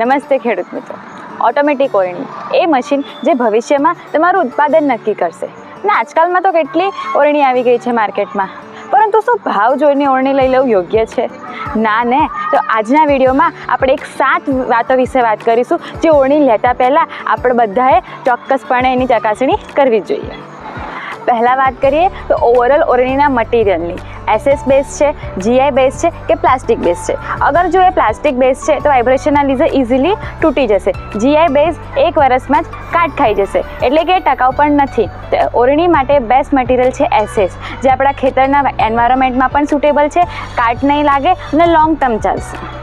નમસ્તે ખેડૂત મિત્રો. ઓટોમેટિક ઓરણી એ મશીન જે ભવિષ્યમાં તમારું ઉત્પાદન નક્કી કરશે. ને આજકાલમાં તો કેટલી ઓરણી આવી ગઈ છે માર્કેટમાં. પરંતુ શું ભાવ જોઈને ઓરણી લઈ લેવું યોગ્ય છે? ના ને. તો આજના વિડીયોમાં આપણે એક સાત વાતો વિશે વાત કરીશું જે ઓરણી લેતા પહેલાં આપણે બધાએ ચોક્કસપણે એની ચકાસણી કરવી જોઈએ. પહેલાં વાત કરીએ તો ઓવરઓલ ઓરણીના મટીરિયલની એસએસ બેઝ છે જીઆઈ બેઝ છે કે પ્લાસ્ટિક બેઝ છે? અગર જો એ પ્લાસ્ટિક બેઝ છે, તો વાઇબ્રેશનના લીધે ઇઝીલી તૂટી જશે. જીઆઈ બેઝ એક વર્ષમાં જ કાટ ખાઈ જશે. એટલે કે ટકાઉ પણ નથી. તો ઓરણી માટે બેસ્ટ મટીરિયલ છે એસએસ જે આપણા ખેતરના એન્વાયરમેન્ટમાં પણ સુટેબલ છે. કાટ નહીં લાગે અને લોંગ ટર્મ ચાલશે.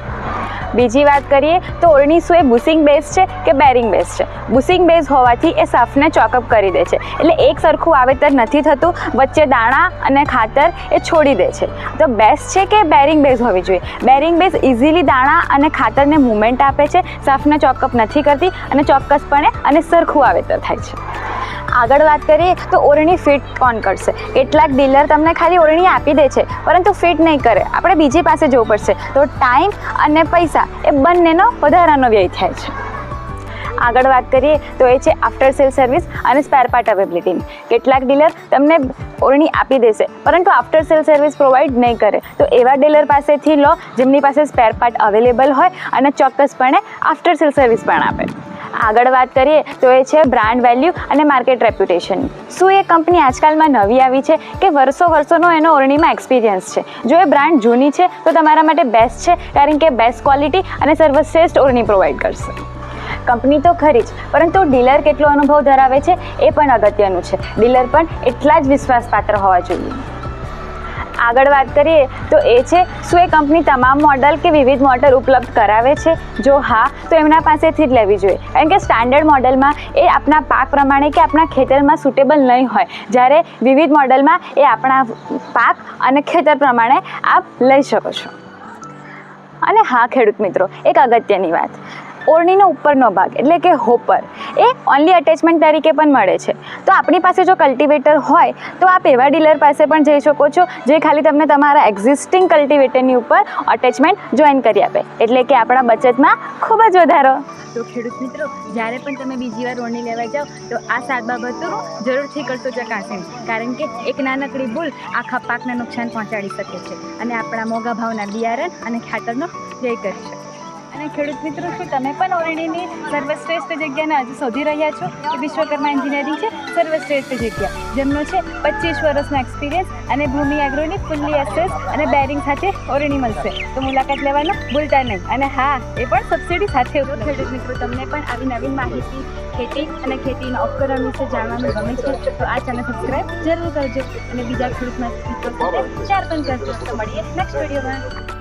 બીજી વાત કરીએ તો ઓરણી એ બુસિંગ બેઝ છે કે બેરિંગ બેઝ છે? બુસિંગ બેઝ હોવાથી એ સાફને ચોકઅપ કરી દે છે. એટલે એક સરખું વાવેતર નથી થતું, વચ્ચે દાણા અને ખાતર એ છોડી દે છે. તો બેસ્ટ છે કે બેરિંગ બેઝ હોવી જોઈએ? બેરિંગ બેઝ ઇઝીલી દાણા અને ખાતરને મુવમેન્ટ આપે છે, સાફને ચોકઅપ નથી કરતી અને ચોક્કસપણે અને સરખું વાવેતર થાય છે. આગળ વાત કરીએ તો ઓરણી ફિટ કોણ કરશે? કેટલાક ડીલર તમને ખાલી ઓરણી આપી દે છે, પરંતુ ફિટ નહીં કરે. આપણે બીજી પાસે જવું પડશે. તો ટાઈમ અને પૈસા એ બંનેનો વધારાનો વ્યય થાય છે. આગળ વાત કરીએ તો એ છે આફ્ટર સેલ સર્વિસ અને સ્પેર પાર્ટ અવેબિલિટીની કેટલાક ડીલર તમને ઓરણી આપી દેશે, પરંતુ આફ્ટર સેલ સર્વિસ પ્રોવાઈડ નહીં કરે. તો એવા ડીલર પાસેથી લો, જેમની પાસે સ્પેર પાર્ટ અવેલેબલ હોય અને ચોક્કસપણે આફ્ટર સેલ સર્વિસ પણ આપે. આગળ વાત કરીએ તો એ છે બ્રાન્ડ વેલ્યુ અને માર્કેટ રેપ્યુટેશન શું એ કંપની આજકાલમાં નવી આવી છે કે વર્ષો વર્ષોનો એનો ઓરણીમાં એક્સપિરિયન્સ છે? જો એ બ્રાન્ડ જૂની છે, તો તમારા માટે બેસ્ટ છે, કારણ કે બેસ્ટ ક્વોલિટી અને સર્વશ્રેષ્ઠ ઓરણી પ્રોવાઈડ કરશે. કંપની તો ખરી જ, પરંતુ ડીલર કેટલો અનુભવ ધરાવે છે, એ પણ અગત્યનું છે. ડીલર પણ એટલા જ વિશ્વાસપાત્ર હોવા જોઈએ. આગળ વાત કરીએ તો એ છે, શું એ કંપની તમામ મોડલ કે વિવિધ મોડલ ઉપલબ્ધ કરાવે છે? જો હા, તો એમના પાસેથી જ લેવી જોઈએ. કારણ કે સ્ટાન્ડર્ડ મોડલમાં એ આપણા પાક પ્રમાણે કે આપણા ખેતરમાં સુટેબલ નહીં હોય. જ્યારે વિવિધ મોડલમાં એ આપણા પાક અને ખેતર પ્રમાણે આપ લઈ શકો છો. અને હા ખેડૂત મિત્રો, એક અગત્યની વાત. ઓરણીનો ઉપરનો ભાગ, એટલે કે હોપર. એ ઓનલી અટેચમેન્ટ તરીકે પણ મળે છે. તો આપણી પાસે જો કલ્ટિવેટર હોય, તો આપ એવા ડીલર પાસે પણ જઈ શકો છો, જે ખાલી તમને તમારા એક્ઝિસ્ટિંગ કલ્ટિવેટરની ઉપર અટેચમેન્ટ જોઈન કરી આપે. એટલે કે આપણા બચતમાં ખૂબ જ વધારો. તો ખેડૂત મિત્રો, જ્યારે પણ તમે બીજી વાર ઓરણી લેવા જાઓ, તો આ સાત બાબતોનું જરૂરથી કરશો ચકાસણી. કારણ કે એક નાનકડી ભૂલ આખા પાકને નુકસાન પહોંચાડી શકે છે અને આપણા મોંઘા ભાવના બિયારણ અને ખાતરનો વ્યય કરી શકે અને ખેડૂત મિત્રો શું તમે પણ ઓરણીની સર્વશ્રેષ્ઠ જગ્યાને આજે શોધી રહ્યા છો? એ વિશ્વકર્મા એન્જિનિયરિંગ છે સર્વશ્રેષ્ઠ જગ્યા. જેમનો છે પચીસ વર્ષનો એક્સપિરિયન્સ અને ભૂમિ એગ્રોની ફૂલ્લી એક્સેસ અને બેરિંગ સાથે ઓરણી મળશે. તો મુલાકાત લેવાનું ભૂલતા નહીં. અને હા એ પણ સબસિડી સાથે તો ખેડૂત મિત્રો તમને પણ આવી નવીન માહિતી ખેતી અને ખેતીના ઉપકરણ વિશે જાણવાનું ગમે છે તો આ ચેનલ સબસ્ક્રાઈબ જરૂર કરજો. અને બીજા ખેડૂત મિત્રો સાથે શેર પણ કરજો. તો મળીએ નેક્સ્ટ વિડીયોમાં